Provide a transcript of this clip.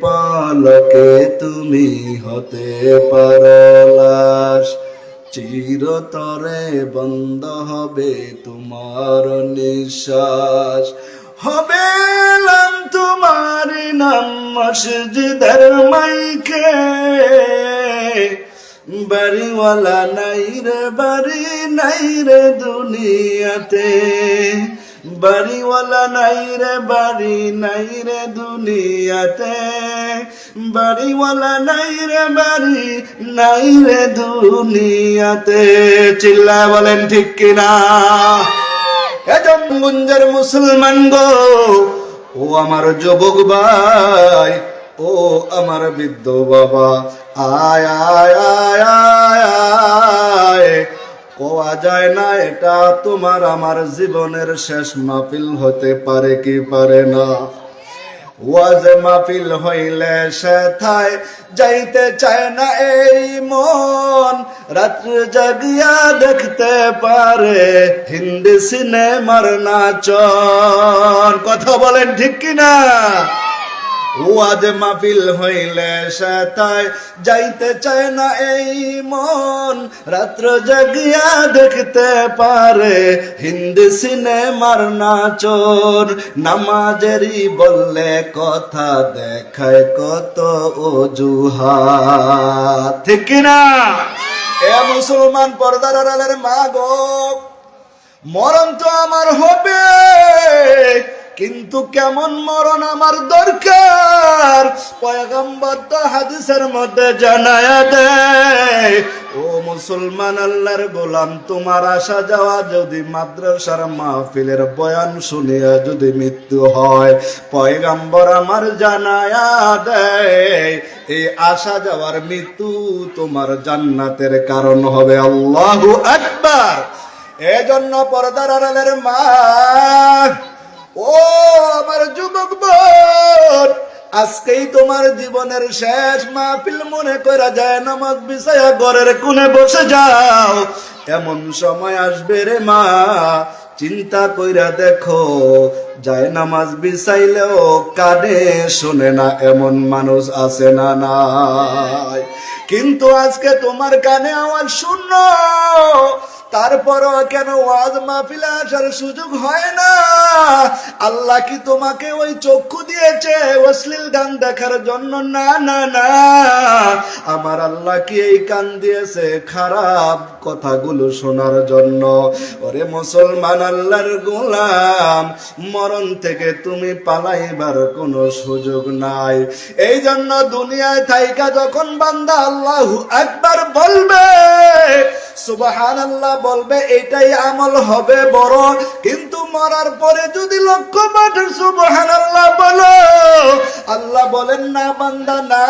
পালকে তুমি হতে পারো লাশ চিরতরে বন্ধ হবে তোমার নিঃশ্বাস। হবে তোমার নাম মসজিদের মাইকে। বাড়িওয়ালা নাই রে, বাড়ি নাই রে দুনিয়াতে। বাড়িওয়ালা নাই রে, বাড়ি নাই রে দুনিয়াতে। বাড়িওয়ালা নাই রে, বাড়ি নাই রে দুনিয়াতে। চিল্লা বলেন ঠিক কিনা? এজন গুঞ্জের মুসলমান গো, ও আমার যুবক ভাই, ও আমার বৃদ্ধ বাবা। আয় আয় আয়। যায় না, এটা তোমার আমার জীবনের শেষ মাহফিল হতে পারে কি পারে না। ওয়াজ মাহফিল হইলে সেথায় যাইতে চায় না এই মন। রাত্র জাগিয়া দেখতে পারে, হিন্দি সিনেমার নাচন। কথা বলেন ঠিক কিনা? ওয়াজ মাহফিল হইলে সেথায় যাইতে চায় না এই মন। রাত্র জাগিয়া দেখতে পারে, হিন্দি সিনেমার নাচন। নামাজেরই বললে কথা দেখায় কত অজুহাত। ঠিক কিনা এ মুসলমান পর্দার আড়ালের মা গো, মরণ তো আমার হবে। কিন্তু কেমন মরণ আমার দরকার? পয়গম্বর তো হাদিসের মধ্যে জানায় দেয়, ও মুসলমান আল্লাহর গোলাম, তোমার আসা যাওয়া যদি মাদ্রাসার মাহফিলের বয়ান শুনিয়া যদি মৃত্যু হয়, পয়গম্বর আমার জানায়া দেয়, এই আসা যাওয়ার মৃত্যু তোমার জান্নাতের কারণ হবে আল্লাহু আকবার। এজন্য পর্দার আড়ালের মা ও আমার যুবক বোন, আজকেই তোমার জীবনের শেষ মাহফিল মনে করা যায়, নামাজ বিছায়া ঘরের কোণে বসে যাও। এমন সময় আসবে রে মা, চিন্তা কইরা দেখো, যায় নামাজ বিছাইলেও কানে শোনে না এমন মানুষ আছে না নাই। কিন্তু আজকে তোমার কানে আওয়াজ শূন্য তারপরও কেন ওয়াজ মাহফিলে আসার সুযোগ হয় না? আল্লাহ কি তোমাকে ওই চক্ষু দিয়েছে? অশ্লীল গান দেখার জন্য? না না না। আমার আল্লাহ কি এই কান দিয়েছে? খারাপ কথাগুলো শোনার জন্য। ওরে মুসলমান আল্লাহর গোলাম, মরণ থেকে তুমি পালাইবার কোনো সুযোগ নাই। এই জন্য দুনিয়ায় থাইকা যখন বান্দা আল্লাহু একবার সুবাহান আল্লাহ বলবে, এটাই আমল হবে বড়। কিন্তু মরার পরে যদি লক্ষ্য মাঠের সুবাহান আল্লাহ বলো, আল্লাহ বলেন, না বান্দা, না